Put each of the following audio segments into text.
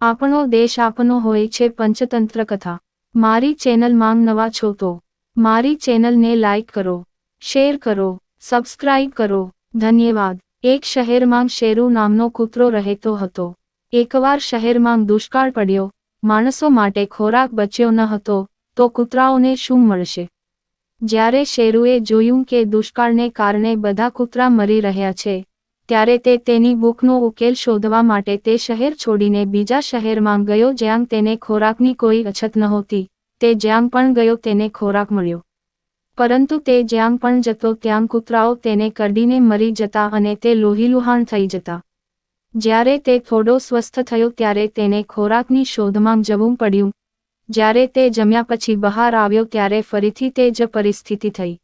આપણો દેશ આપનો હોય છે પંચતંત્ર કથા. મારી ચેનલ માંગ નવા છો તો મારી ચેનલને લાઇક કરો, શેર કરો, સબસ્ક્રાઇબ કરો. ધન્યવાદ. એક શહેરમાં શેરુ નામનો કૂતરો રહેતો હતો. એકવાર શહેરમાં દુષ્કાળ પડ્યો, માણસો માટે ખોરાક બચ્યો ન હતો, તો કૂતરાઓને શું મળશે? જ્યારે શેરુએ જોયું કે દુષ્કાળને કારણે બધા કૂતરા મરી રહ્યા છે ત્યારે તે તેની ભૂખનો ઉકેલ શોધવા માટે તે શહેર છોડીને બીજા શહેરમાં ગયો જ્યાં તેને ખોરાકની કોઈ અછત નહોતી. તે જ્યાં પણ ગયો તેને ખોરાક મળ્યો. પરંતુ તે જ્યાં પણ જતો ત્યાં કૂતરાઓ તેને કરડીને મરી જતા અને તે લોહીલુહાણ થઈ જતા. જ્યારે તે થોડો સ્વસ્થ થયો ત્યારે તેને ખોરાકની શોધમાં જવું પડ્યું. જ્યારે તે જમ્યા પછી બહાર આવ્યો ત્યારે ફરીથી તે જ પરિસ્થિતિ થઈ.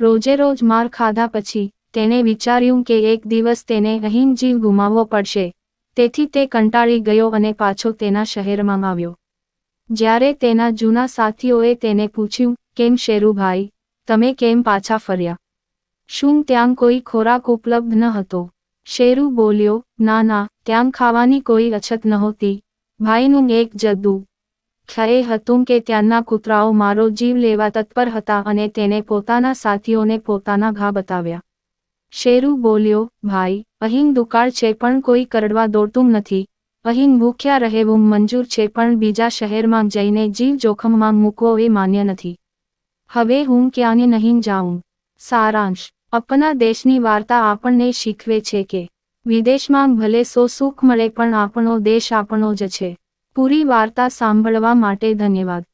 રોજે રોજ માર ખાધા પછી તેણે વિચાર્યું કે એક દિવસ તેને અહીં જીવ ગુમાવવો પડશે. તેથી તે કંટાળી ગયો અને પાછો તેના શહેરમાં આવ્યો. જ્યારે તેના જૂના સાથીઓએ તેને પૂછ્યું, કેમ શેરુભાઈ? તમે કેમ પાછા ફર્યા? શું ત્યાં કોઈ ખોરાક ઉપલબ્ધ ન હતો? શેરુ બોલ્યો, ના ના, ત્યાં ખાવાની કોઈ અછત નહોતી. ભાઈનું એક જદ્દુ ખ્યાએ હતું કે ત્યાંના કૂતરાઓ મારો જીવ લેવા તત્પર હતા અને તેને પોતાના સાથીઓને પોતાના ઘા બતાવ્યા. શેરુ બોલ્યો, ભાઈ અહીં દુકાળ છે પણ કોઈ કરડવા દોડતું નથી. અહીં ભૂખ્યા રહેવું મંજૂર છે પણ બીજા શહેરમાં જઈને જીવ જોખમમાં મૂકવો એ માન્ય નથી. હવે હું ક્યાંને નહીં જાઉં. સારાંશ, અપના દેશની વાર્તા આપણને શીખવે છે કે, વિદેશમાં ભલે સો સુખ મળે પણ આપણો દેશ આપણો જ છે. પૂરી વાર્તા સાંભળવા માટે ધન્યવાદ.